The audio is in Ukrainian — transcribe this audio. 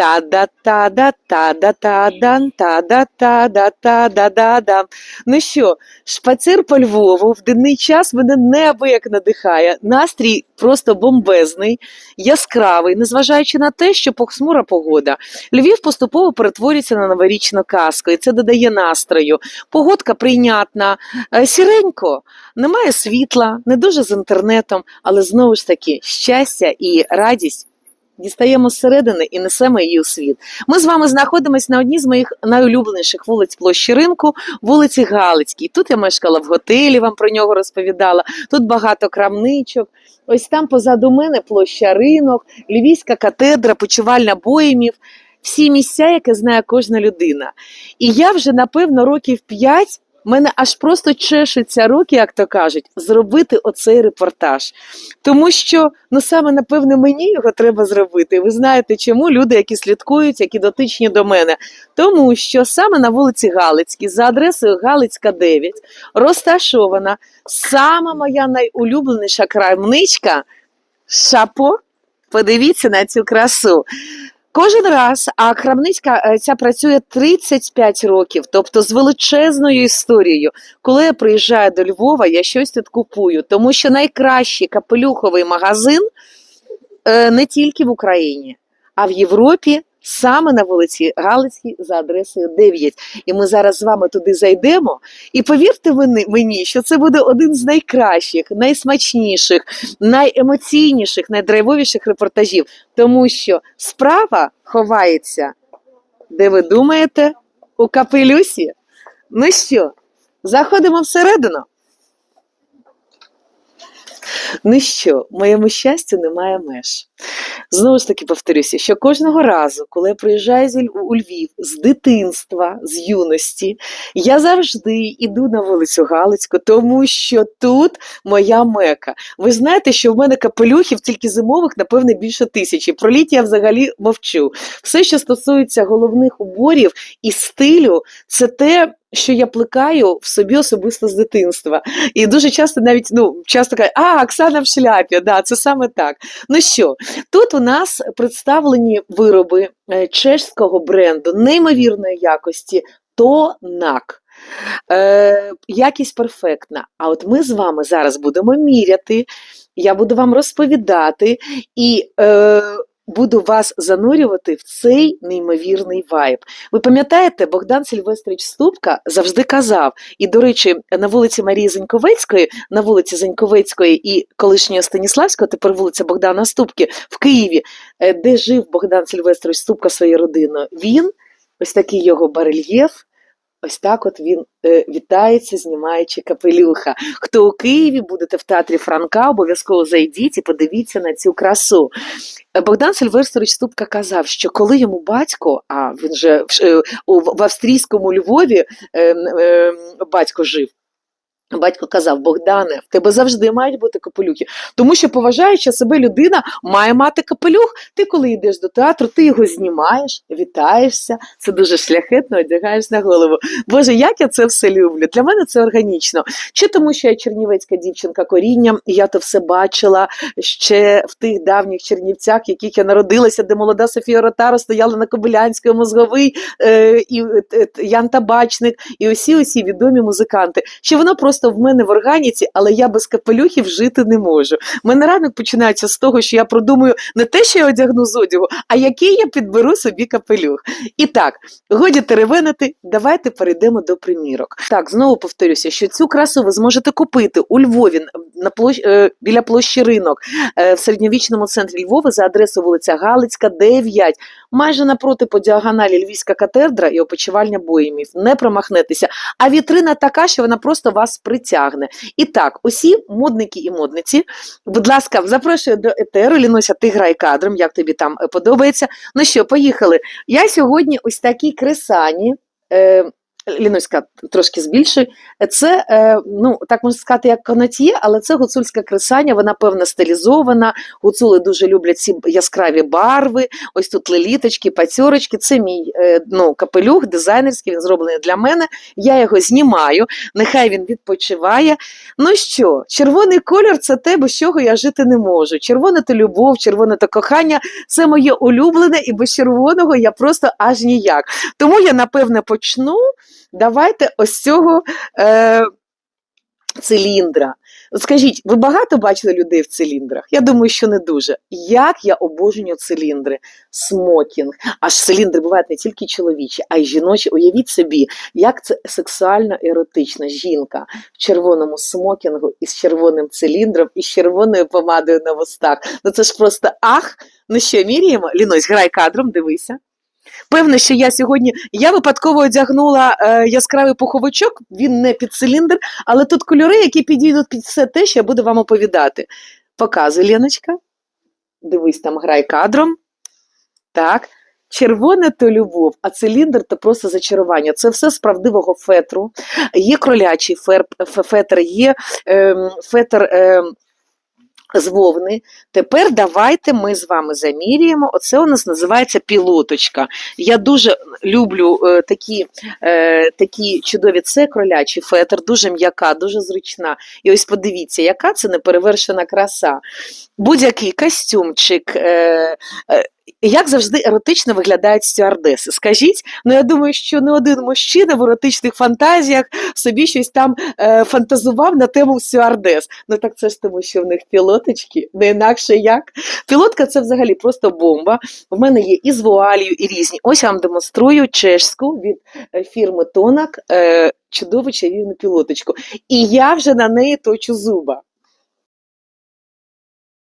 та да та да та да та дан та да та да та да да дам Ну що, шпацир по Львову в денний час мене неабияк надихає. Настрій просто бомбезний, яскравий, незважаючи на те, що похмура погода. Львів поступово перетворюється на новорічну казку, і це додає настрою. Погодка прийнятна, е, сіренько, немає світла, не дуже з інтернетом, але знову ж таки щастя і радість. Дістаємо зсередини і несемо її у світ. Ми з вами знаходимося на одній з моїх найулюбленіших вулиць площі ринку, вулиці Галицькій. Тут я мешкала в готелі, вам про нього розповідала. Тут багато крамничок. Ось там позаду мене площа ринок, Львівська катедра, почувальня боємів. Всі місця, які знає кожна людина. І я вже, напевно, років п'ять. Мене аж просто чешуться руки, як то кажуть, зробити оцей репортаж. Тому що ну саме напевне мені його треба зробити. Ви знаєте, чому люди, які слідкують, які дотичні до мене. Тому що саме на вулиці Галицькій, за адресою Галицька 9, розташована сама моя найулюбленіша крамничка Шапо. Подивіться на цю красу. Кожен раз, а крамничка е, ця працює 35 років, тобто з величезною історією. Коли я приїжджаю до Львова, я щось тут купую, тому що найкращий капелюховий магазин е, не тільки в Україні, а в Європі. Саме на вулиці Галицькій за адресою 9. І ми зараз з вами туди зайдемо. І повірте мені- що це буде один з найкращих, найсмачніших, найемоційніших, найдрайвовіших репортажів. Тому що справа ховається, де ви думаєте, у капелюсі. Ну що, заходимо всередину. Ну що, моєму щастю немає меж. Знову ж таки повторюся, що кожного разу, коли я приїжджаю у Львів з дитинства, з юності, я завжди йду на вулицю Галицьку, тому що тут моя мека. Ви знаєте, що в мене капелюхів тільки зимових, напевне, більше тисячі. Про літ я взагалі мовчу. Все, що стосується головних уборів і стилю, це те. Що я плекаю в собі особисто з дитинства. І дуже часто навіть ну, часто кажуть, а, Оксана в шляпі, да, це саме так. Ну що, тут у нас представлені вироби чеського чешського бренду неймовірної якості Тонак. Е, якість перфектна. А от ми з вами зараз будемо міряти, я буду вам розповідати і е, буду вас занурювати в цей неймовірний вайб. Ви пам'ятаєте, Богдан Сильвестрович Ступка завжди казав, і, до речі, на вулиці Марії Заньковецької, на вулиці Заньковецької і колишнього Станіславського, тепер вулиця Богдана Ступки в Києві, е, де жив Богдан Сильвестрович Ступка своєю родиною, він, ось такий його барельєф, Ось так от він е, вітається, знімаючи капелюха. Хто у Києві будете в театрі Франка, обов'язково зайдіть і подивіться на цю красу. Богдан Сильвестрович Ступка казав, що коли йому батько, а він же в, е, в австрійському Львові е, е, батько жив. Батько казав: Богдане, в тебе завжди мають бути капелюхи, тому що поважаюча себе людина має мати капелюх. Ти, коли йдеш до театру, ти його знімаєш, вітаєшся. Це дуже шляхетно, одягаєш на голову. Боже, як я це все люблю. Для мене це органічно. Чи тому, що я чернівецька дівчинка корінням, і я то все бачила ще в тих давніх чернівцях, в яких я народилася, де молода Софія Ротаро стояла на Кобилянської, мозговий е, і е, Ян Табачник, і усі усі відомі музиканти. Чи воно просто в мене в органіці, але я без капелюхів жити не можу. У мене ранок починається з того, що я продумую не те, що я одягну з одягу, а який я підберу собі капелюх. І так, годі теревенити, давайте перейдемо до примірок. Так, знову повторюся, що цю красу ви зможете купити у Львові на площ... е, біля площі ринок е, в середньовічному центрі Львова за адресою вулиця Галицька, 9, майже напроти по діагоналі Львівська катедра і опочивальня боїмів. Не промахнетеся. А вітрина така, що вона просто вас притягне. І так, усі модники і модниці, будь ласка, запрошую до етеру. Лінуся, ти грай кадром, як тобі там е, подобається. Ну що, поїхали. Я сьогодні ось такій кресані. Е, Лінуська трошки збільшуй. Це, е, ну, так можна сказати, як конотьє, але це гуцульська кресання, вона певно стилізована. Гуцули дуже люблять ці яскраві барви. Ось тут леліточки, пацьорочки. Це мій е, ну, капелюх, дизайнерський, він зроблений для мене. Я його знімаю, нехай він відпочиває. Ну що, червоний колір це те, без чого я жити не можу. Червоне то любов, червоне то кохання це моє улюблене, і без червоного я просто аж ніяк. Тому я напевне почну. Давайте ось цього е, циліндра. Скажіть, ви багато бачили людей в циліндрах? Я думаю, що не дуже. Як я обожнюю циліндри, смокінг. Аж циліндри бувають не тільки чоловічі, а й жіночі. Уявіть собі, як це сексуально еротична жінка в червоному смокінгу із червоним циліндром і з червоною помадою на вустах. Ну це ж просто ах. Ну що, міряємо? Лінось, грай кадром, дивися. Певно, що я сьогодні я випадково одягнула е, яскравий пуховичок, він не під циліндр, але тут кольори, які підійдуть під все те, що я буду вам оповідати. Показуй, Леночка. Дивись, там грай кадром. Так. Червоне то любов, а циліндр то просто зачарування. Це все з правдивого фетру. Є кролячий фер, фетр, є ем, фетр. ем, з вовни. Тепер давайте ми з вами заміряємо. Оце у нас називається пілоточка. Я дуже люблю е, такі, е, такі чудові це кролячі фетр, дуже м'яка, дуже зручна. І ось подивіться, яка це неперевершена краса. Будь-який костюмчик. Е, е, як завжди еротично виглядають стюардеси. Скажіть, ну я думаю, що не один мужчина в еротичних фантазіях собі щось там е, фантазував на тему стюардес. Ну так це ж тому, що в них пілоточки, не інакше як. Пілотка це взагалі просто бомба. В мене є і з вуалію, і різні. Ось я вам демонструю чешську від е, фірми Тонак. Е, Чудову чарівну пілоточку. І я вже на неї точу зуба.